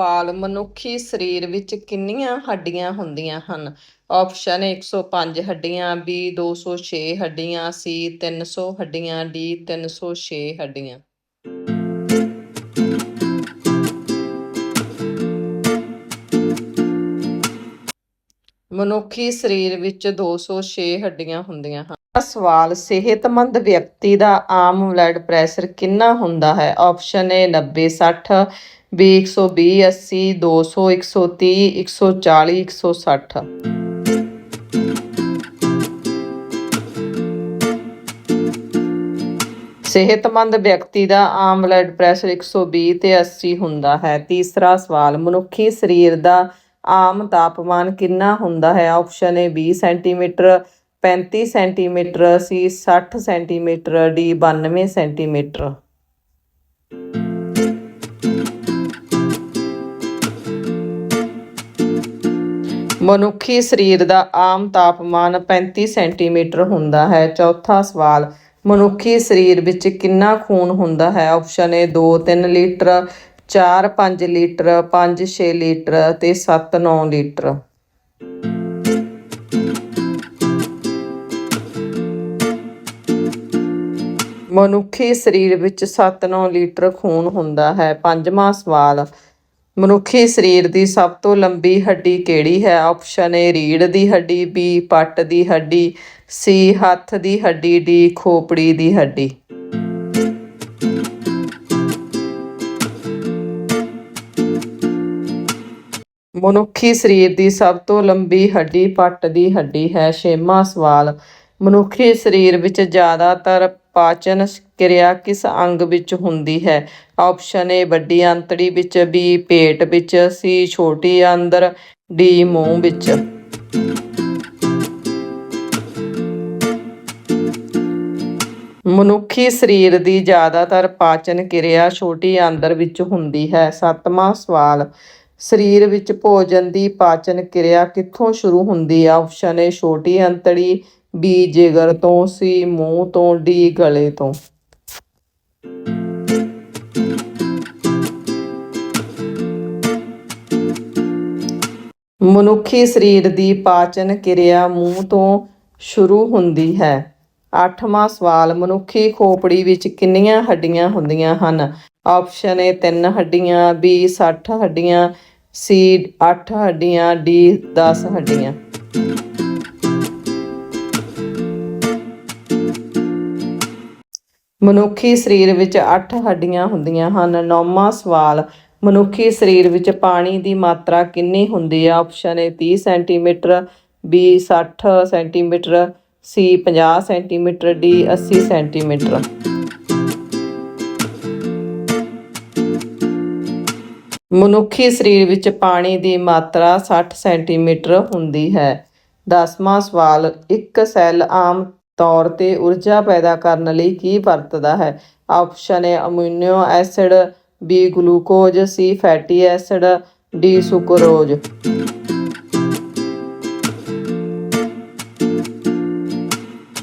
ਸਵਾਲ ਮਨੁੱਖੀ ਸਰੀਰ ਵਿੱਚ ਕਿੰਨੀਆਂ ਹੱਡੀਆਂ ਹੁੰਦੀਆਂ ਹਨ? ਆਪਸ਼ਨ 105 ਹੱਡੀਆਂ ਬੀ 206 ਹੱਡੀਆਂ ਸੀ 300 ਹੱਡੀਆਂ ਡੀ 306 ਹੱਡੀਆਂ ਮਨੁੱਖੀ ਸਰੀਰ ਵਿੱਚ 206 ਹੱਡੀਆਂ ਹੁੰਦੀਆਂ ਹਨ। ਸਵਾਲ, ਸਿਹਤਮੰਦ ਵਿਅਕਤੀ ਦਾ ਆਮ ਬਲੱਡ ਪ੍ਰੈਸ਼ਰ ਕਿੰਨਾ ਹੁੰਦਾ ਹੈ? ਆਪਸ਼ਨ ਏ 90 60 ਬੀ 120 80 200 130 140 160 ਸਿਹਤਮੰਦ ਵਿਅਕਤੀ ਦਾ ਆਮ ਬਲੱਡ ਪ੍ਰੈਸ਼ਰ 120 ਤੇ 80 ਹੁੰਦਾ ਹੈ। ਤੀਸਰਾ ਸਵਾਲ, ਮਨੁੱਖੀ ਸਰੀਰ ਦਾ ਆਮ ਤਾਪਮਾਨ ਕਿੰਨਾ ਹੁੰਦਾ ਹੈ? Option A 20 centimetre 35 centimetre, C 60 centimetre, D 92 centimetre. ਮਨੁੱਖੀ ਸਰੀਰ ਦਾ ਆਮ ਤਾਪਮਾਨ 35 ਸੈਂਟੀਮੀਟਰ ਹੁੰਦਾ ਹੈ। ਚੌਥਾ ਸਵਾਲ, ਮਨੁੱਖੀ ਸਰੀਰ ਵਿੱਚ ਕਿੰਨਾ ਖੂਨ ਹੁੰਦਾ ਹੈ? Option A 2-3 litre 4-5 litre 5-6 litre ਤੇ 7-9 ਲੀਟਰ। ਮਨੁੱਖੀ ਸਰੀਰ ਵਿੱਚ 7-9 ਲੀਟਰ ਖੂਨ ਹੁੰਦਾ ਹੈ। ਪੰਜਵਾਂ ਸਵਾਲ ਮਨੁੱਖੀ ਸਰੀਰ ਦੀ ਸਭ ਤੋਂ ਲੰਬੀ ਹੱਡੀ ਕਿਹੜੀ ਹੈ? ਆਪਸ਼ਨ ਏ ਰੀੜ ਦੀ ਹੱਡੀ, ਬੀ, ਪੱਟ ਦੀ ਹੱਡੀ, ਸੀ, ਹੱਥ ਦੀ ਹੱਡੀ, ਡੀ, ਖੋਪੜੀ ਦੀ ਹੱਡੀ। ਮਨੁੱਖੀ ਸਰੀਰ ਦੀ ਸਭ ਤੋਂ ਲੰਬੀ ਹੱਡੀ ਪੱਟ ਦੀ ਹੱਡੀ ਹੈ। ਛੇਵਾਂ ਸਵਾਲ, ਮਨੁੱਖੀ ਸਰੀਰ ਵਿੱਚ ਜ਼ਿਆਦਾਤਰ ਪਾਚਨ ਕਿਰਿਆ ਕਿਸ ਅੰਗ ਵਿੱਚ ਹੁੰਦੀ ਹੈ? ਆਪਸ਼ਨ ਏ ਵੱਡੀ ਅੰਤੜੀ ਵਿੱਚ ਬੀ ਪੇਟ ਵਿੱਚ ਸੀ ਛੋਟੀ ਅੰਦਰ ਡੀ ਮੂੰਹ ਵਿੱਚ। ਮਨੁੱਖੀ ਸਰੀਰ ਦੀ ਜ਼ਿਆਦਾਤਰ ਪਾਚਨ ਕਿਰਿਆ ਛੋਟੀ ਆਂਦਰ ਵਿੱਚ ਹੁੰਦੀ ਹੈ। ਸੱਤਵਾਂ ਸਵਾਲ, ਸਰੀਰ ਵਿੱਚ ਭੋਜਨ ਦੀ ਪਾਚਨ ਕਿਰਿਆ ਕਿੱਥੋਂ ਸ਼ੁਰੂ ਹੁੰਦੀ ਹੈ ਆਪਸ਼ਨ ਏ ਛੋਟੀ ਅੰਤੜੀ ਬੀ ਜਿਗਰ ਤੋਂ ਸੀ ਮੂੰਹ ਤੋਂ ਡੀ ਗਲੇ ਤੋਂ। ਮਨੁੱਖੀ ਸਰੀਰ ਦੀ ਪਾਚਨ ਕਿਰਿਆ ਮੂੰਹ ਤੋਂ ਸ਼ੁਰੂ ਹੁੰਦੀ ਹੈ। ਅੱਠਵਾਂ ਸਵਾਲ, ਮਨੁੱਖੀ ਖੋਪੜੀ ਵਿੱਚ ਕਿੰਨੀਆਂ ਹੱਡੀਆਂ ਹੁੰਦੀਆਂ ਹਨ? ਆਪਸ਼ਨ ਏ 3 ਹੱਡੀਆਂ, ਬੀ 60 ਹੱਡੀਆਂ, ਸੀ 8 ਹੱਡੀਆਂ, ਡੀ 10 ਹੱਡੀਆਂ। ਮਨੁੱਖੀ ਸਰੀਰ ਵਿੱਚ 8 ਹੱਡੀਆਂ ਹੁੰਦੀਆਂ ਹਨ। ਨੌਵਾਂ ਸਵਾਲ ਮਨੁੱਖੀ ਸਰੀਰ ਵਿੱਚ ਪਾਣੀ ਦੀ ਮਾਤਰਾ ਕਿੰਨੀ ਹੁੰਦੀ ਹੈ option A 30 centimetre B 60 centimetre C 50 centimetre D 80 centimetre. ਮਨੁੱਖੀ ਸਰੀਰ ਵਿੱਚ ਪਾਣੀ ਦੀ ਮਾਤਰਾ 60 ਸੈਂਟੀਮੀਟਰ ਹੁੰਦੀ ਹੈ। ਦਸਵਾਂ ਸਵਾਲ, ਇੱਕ ਸੈੱਲ ਆਮ ਤੌਰ ਤੇ ਊਰਜਾ ਪੈਦਾ ਕਰਨ ਲਈ ਕੀ ਵਰਤਦਾ ਹੈ? Option A amino acid B glucose C fatty acid D sucrose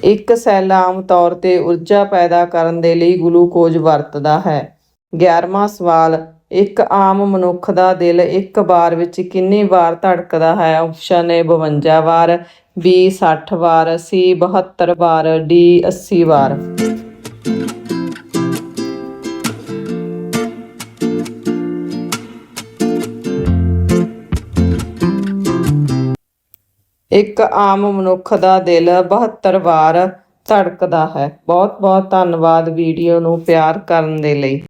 ਇੱਕ ਸੈੱਲ ਆਮ ਤੌਰ ਤੇ ਊਰਜਾ ਪੈਦਾ ਕਰਨ ਦੇ ਲਈ ਗਲੂਕੋਜ਼ ਵਰਤਦਾ ਹੈ। 11ਵਾਂ ਸਵਾਲ, ਇੱਕ ਆਮ ਮਨੁੱਖ ਦਾ ਦਿਲ ਇੱਕ ਵਾਰ ਵਿੱਚ ਕਿੰਨੀ ਵਾਰ ਧੜਕਦਾ ਹੈ? ਆਪਸ਼ਨ ਏ 52 ਵਾਰ ਬੀ 60 ਵਾਰ ਸੀ 72 ਵਾਰ ਡੀ 80 ਵਾਰ। ਇੱਕ ਆਮ ਮਨੁੱਖ ਦਾ ਦਿਲ 72 ਵਾਰ ਧੜਕਦਾ ਹੈ। ਬਹੁਤ ਬਹੁਤ ਧੰਨਵਾਦ ਵੀਡੀਓ ਨੂੰ ਪਿਆਰ ਕਰਨ ਦੇ ਲਈ।